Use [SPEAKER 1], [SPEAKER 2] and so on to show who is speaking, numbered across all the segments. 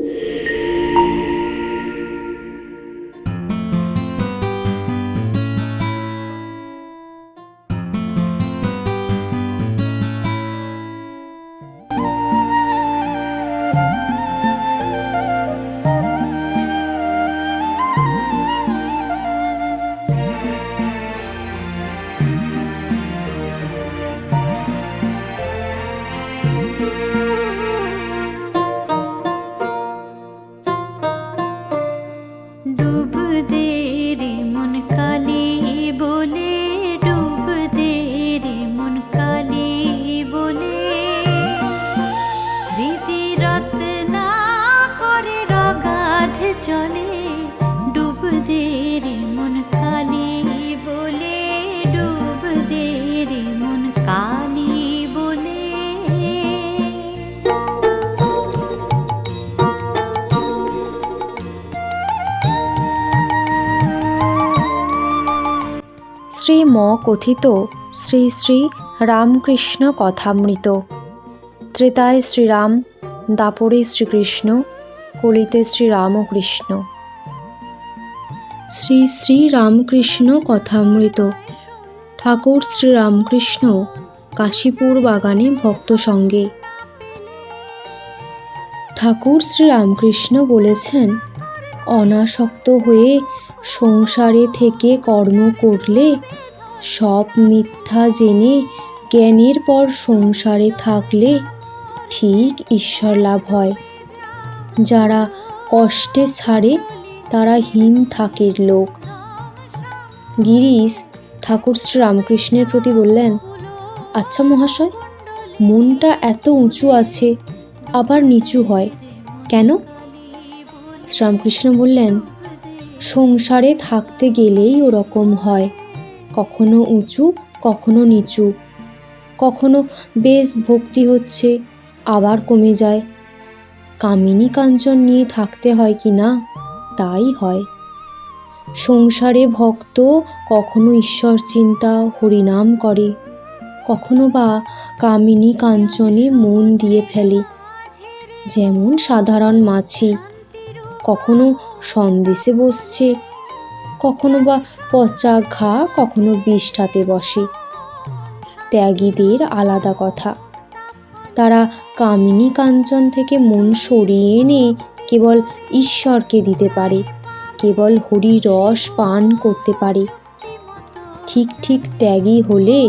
[SPEAKER 1] you
[SPEAKER 2] শ্রীম কথিত শ্রী শ্রী রামকৃষ্ণ কথামৃত। ত্রেতায় শ্রীরাম, দাপরে শ্রীকৃষ্ণ, কলিতে শ্রীরামকৃষ্ণ। শ্রী শ্রী রামকৃষ্ণ কথামৃত। ঠাকুর শ্রীরামকৃষ্ণ, কাশীপুর বাগানে ভক্ত সঙ্গে। ঠাকুর শ্রীরামকৃষ্ণ বলেছেন, অনাসক্ত হয়ে সংসারে থেকে কর্ম করলে সব মিথ্যা জেনে জ্ঞানের পর সংসারে থাকলে ঠিক ঈশ্বর লাভ হয়। যারা কষ্টে ছাড়ে, তারা হীন থাকের লোক। গিরিশ ঠাকুর শ্রীরামকৃষ্ণের প্রতি বললেন আচ্ছা মহাশয়, মনটা এত উঁচু আছে, আবার নিচু হয় কেন? শ্রীরামকৃষ্ণ বললেন সংসারে থাকতে গেলেই ওরকম হয়। কখনো উঁচু, কখনো নিচু। কখনো বেশ ভক্তি হচ্ছে, আবার কমে যায়। কামিনী কাঞ্চন নিয়ে থাকতে হয় কি না, তাই হয়। সংসারে ভক্ত কখনো ঈশ্বর চিন্তা, হরিনাম করে। কখনো বা কামিনী কাঞ্চনে মন দিয়ে ফেলে। যেমন সাধারণ মাছি। কখনো সন্দেশে বসছে। কখনো বা পচা ঘা, কখনো বিষ্ঠাতে বসে। ত্যাগীদের আলাদা কথা। তারা কামিনী কাঞ্চন থেকে মন সরিয়ে এনে কেবল ঈশ্বরকে দিতে পারে, কেবল হরি রস পান করতে পারে। ঠিক ঠিক ত্যাগী হলে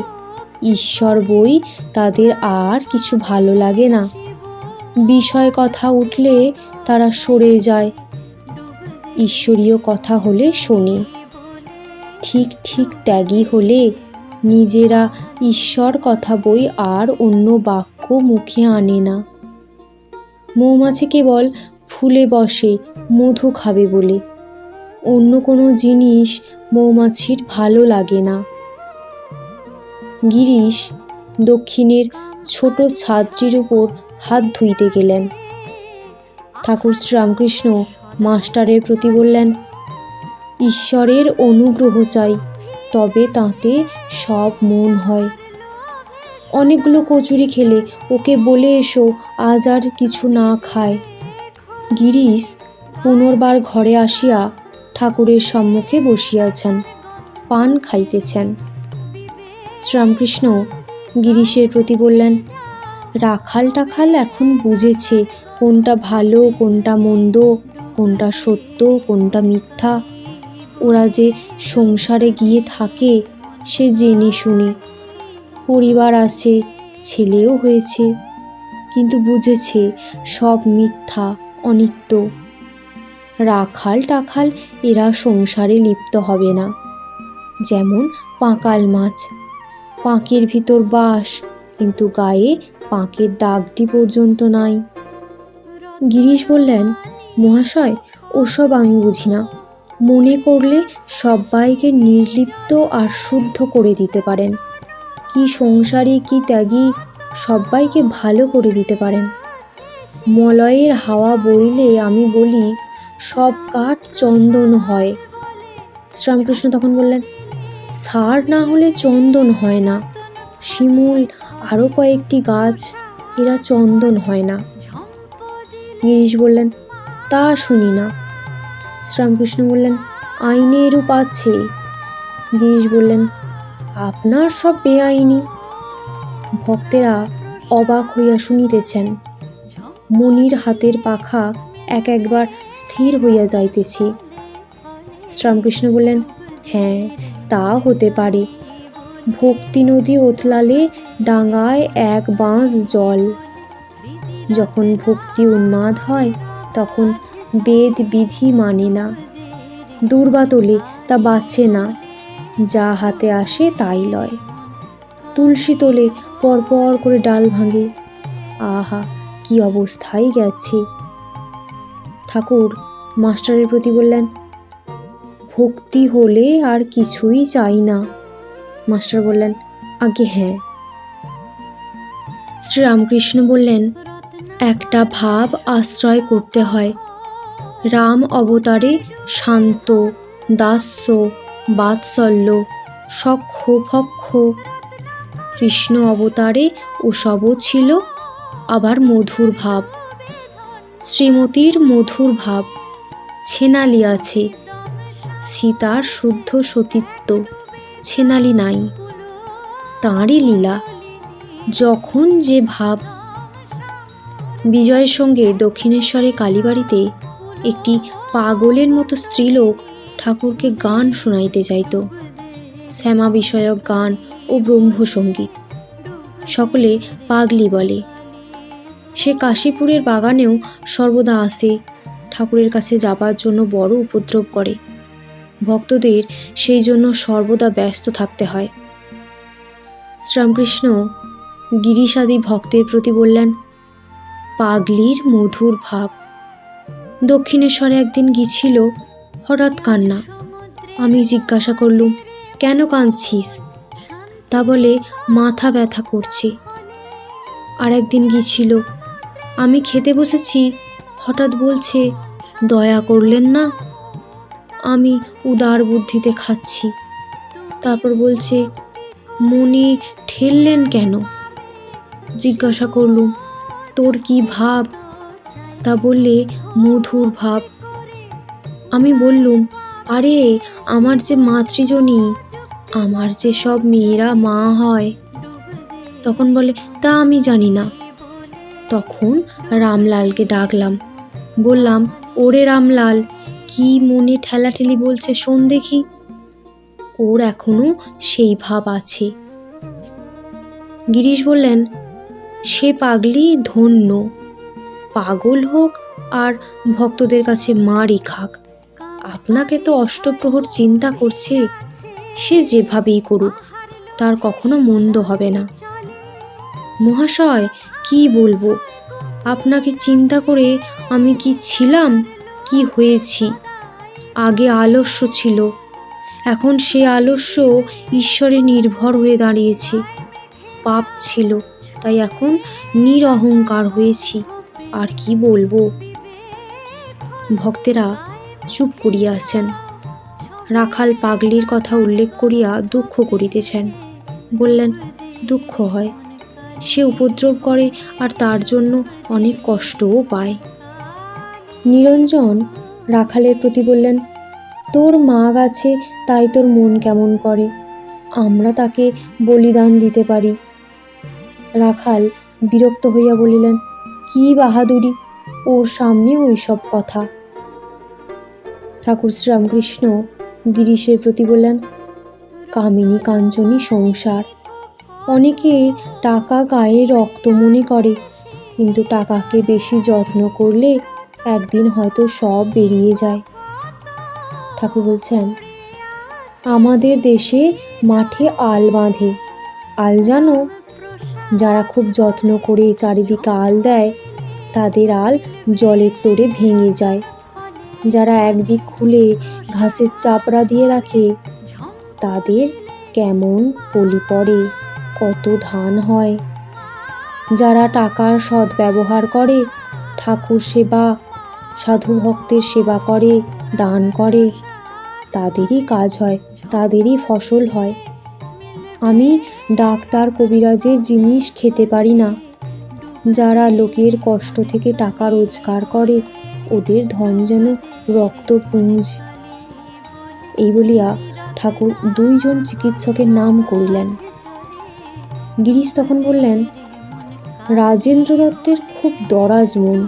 [SPEAKER 2] ঈশ্বর বই তাদের আর কিছু ভালো লাগে না। বিষয় কথা উঠলে তারা সরে যায়। ঈশ্বরীয় কথা হলে শোনে। ঠিক ঠিক ত্যাগী হলে নিজেরা ঈশ্বর কথা বই আর অন্য বাক্য মুখে আনে না। মৌমাছি কেবল ফুলে বসে, মধু খাবে বলে। অন্য কোনো জিনিস মৌমাছির ভালো লাগে না। গিরিশ দক্ষিণের ছোট ছাদটির উপর হাত ধুইতে গেলেন। ঠাকুর শ্রীরামকৃষ্ণ মাস্টারের প্রতি বললেন, ঈশ্বরের অনুগ্রহ চাই, তবে তাতে সব মন হয়। অনেকগুলো কচুরি খেলে, ওকে বলে এসো, আজ আর কিছু না খায়। গিরিশ পুনর্বার ঘরে আসিয়া ঠাকুরের সম্মুখে বসিয়াছেন, পান খাইতেছেন। শ্রীরামকৃষ্ণ গিরিশের প্রতি বললেন, রাখাল টাখাল এখন বুঝেছে কোনটা ভালো, কোনটা মন্দ। কোনটা সত্য, কোনটা মিথ্যা। ওরা যে সংসারে গিয়ে থাকে, সে জেনে শুনে। পরিবার আছে, ছেলেও হয়েছে, কিন্তু বুঝেছে সব মিথ্যা, অনিত্য। রাখাল টাখাল এরা সংসারে লিপ্ত হবে না। যেমন পাঁকাল মাছ। পাঁকের ভিতর বাস, কিন্তু গায়ে পাঁকের দাগটি পর্যন্ত নাই। গিরিশ বললেন মহাশয়, ওসব আমি বুঝি না। মনে করলে সবাইকে নির্লিপ্ত আর শুদ্ধ করে দিতে পারেন। কি সংসারী কি ত্যাগী সবাইকে ভালো করে দিতে পারেন। মলয়ের হাওয়া বইলে আমি বলি, সব কাঠ চন্দন হয়। শ্রীরামকৃষ্ণ তখন বললেন, সার না হলে চন্দন হয় না। শিমুল আরও কয়েকটি গাছ, এরা চন্দন হয় না। গিরিশ বললেন তা শুনি না। শ্রীরামকৃষ্ণ বললেন, আইনে এরূপ আছে। গিরিশ বললেন, আপনার সব বেআইনি। ভক্তেরা অবাক হইয়া শুনিতেছেন। মনির হাতের পাখা এক একবার স্থির হইয়া যাইতেছে। শ্রীরামকৃষ্ণ বললেন হ্যাঁ তা হতে পারে। ভক্তি নদী ওথলালে ডাঙায় এক বাঁশ জল। যখন ভক্তি উন্মাদ হয় তখন বেদ বিধি মানে না। দুর্বাতলে তা বাঁচে না, যা হাতে আসে তাই লয়। তুলসী তোলে পরপর করে ডাল ভাঙে, আহা, কি অবস্থায় গেছে। ঠাকুর, মাস্টারের প্রতি বললেন, ভক্তি হলে আর কিছুই চাই না। মাস্টার বললেন আগে হ্যাঁ। শ্রীরামকৃষ্ণ বললেন একটা ভাব আশ্রয় করতে হয়। রাম অবতারে শান্ত, দাস্য, বাৎসল্য, সখ্য, ভক্ষ। কৃষ্ণ অবতারে ওসবও ছিল, আবার মধুর ভাব। শ্রীমতীর মধুর ভাব, ছেনালি আছে। সীতার শুদ্ধ সতীত্ব, ছেনালি নাই। তাঁরই লীলা, যখন যে ভাব বিজয়ের সঙ্গে দক্ষিণেশ্বরে কালীবাড়িতে একটি পাগলের মতো স্ত্রীলোক ঠাকুরকে গান শোনাইতে চাইত শ্যামা বিষয়ক গান ও ব্রহ্মসঙ্গীত সকলে পাগলি বলে। সে কাশীপুরের বাগানেও সর্বদা আসে, ঠাকুরের কাছে যাবার জন্য বড় উপদ্রব করে। ভক্তদের সেই জন্য সর্বদা ব্যস্ত থাকতে হয়। শ্রীরামকৃষ্ণ গিরিশাদি ভক্তের প্রতি বললেন পাগলির মধুর ভাব। দক্ষিণেশ্বরে একদিন গিয়েছিল হঠাৎ কান্না। আমি জিজ্ঞাসা করলুম, কেন কাঁদছিস? তা বলে, মাথা ব্যথা করছে। আর একদিন গিয়েছিল, আমি খেতে বসেছি। হঠাৎ বলছে, দয়া করলেন না? আমি উদার বুদ্ধিতে খাচ্ছি। তারপর বলছে, মনে ঠেললেন কেন? জিজ্ঞাসা করলুম তোর কি ভাব? তা বললে মধুর ভাব। আমি বললুম, আরে, আমার যে মাতৃজনী, আমার যে সব মেয়েরা মা হয়। তখন বলে, তা আমি জানি না। তখন রামলালকে ডাকলাম। বললাম, ওরে রামলাল, কি মনে ঠেলাঠেলি বলছে শোন দেখি। ওর এখনও সেই ভাব আছে। গিরিশ বললেন সে পাগলি ধন্য। পাগল হোক আর ভক্তদের কাছে মারই খাক। আপনাকে তো অষ্টপ্রহর চিন্তা করছে। সে যেভাবেই করুক, তার কখনো মন্দ হবে না। মহাশয়, কি বলব? আপনাকে চিন্তা করে আমি কি ছিলাম? কি হয়েছি? আগে আলস্য ছিল। এখন সে আলস্য ঈশ্বরে নির্ভর হয়ে দাঁড়িয়েছে। পাপ ছিল। তাই এখন নিরহংকার হয়েছি, আর কি বলব? ভক্তেরা চুপ করিয়া আছেন। রাখাল পাগলির কথা উল্লেখ করিয়া দুঃখ করিতেছেন। বললেন, দুঃখ হয়। সে উপদ্রব করে, আর তার জন্য অনেক কষ্টও পায়। নিরঞ্জন রাখালের প্রতি বললেন, তোর মা গেছে তাই তোর মন কেমন করে। আমরা তাকে বলিদান দিতে পারি। রাখাল বিরক্ত হইয়া বলিলেন, কি বাহাদুরি? ওর সামনে ওই সব কথা। ঠাকুর শ্রীরামকৃষ্ণ গিরিশের প্রতি বললেন, কামিনী কাঞ্চনী সংসার। অনেকে টাকা গায়ে রক্ত মনে করে, কিন্তু টাকাকে বেশি যত্ন করলে একদিন হয়তো সব বেরিয়ে যায়। ঠাকুর বলছেন, আমাদের দেশে মাঠে আল বাঁধে। আল জানো? যারা খুব যত্ন করে চারিদিকে আল দেয়, তাদের আল জলের তোড়ে ভেঙে যায়। যারা একদিক খুলে ঘাসের চাপড়া দিয়ে রাখে, তাদের কেমন পলি পড়ে, কত ধান হয়। যারা টাকার সদ্ব্যবহার করে, ঠাকুর সেবা, সাধু ভক্তের সেবা করে, দান করে, তাদেরই কাজ হয়, তাদেরই ফসল হয়। আমি ডাক্তার কবিরাজের জিনিস খেতে পারি না। যারা লোকের কষ্ট থেকে টাকা রোজগার করে, ওদের ধন যেন রক্তপুঞ্জ। এই বলিয়া ঠাকুর দুইজন চিকিৎসকের নাম করিলেন। গিরিশ তখন বললেন, রাজেন্দ্র দত্তের খুব দরাজ মন।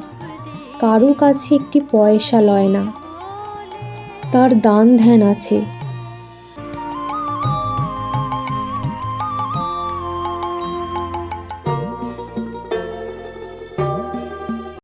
[SPEAKER 2] কারও কাছে একটি পয়সা লয় না। তার দান ধ্যান আছে।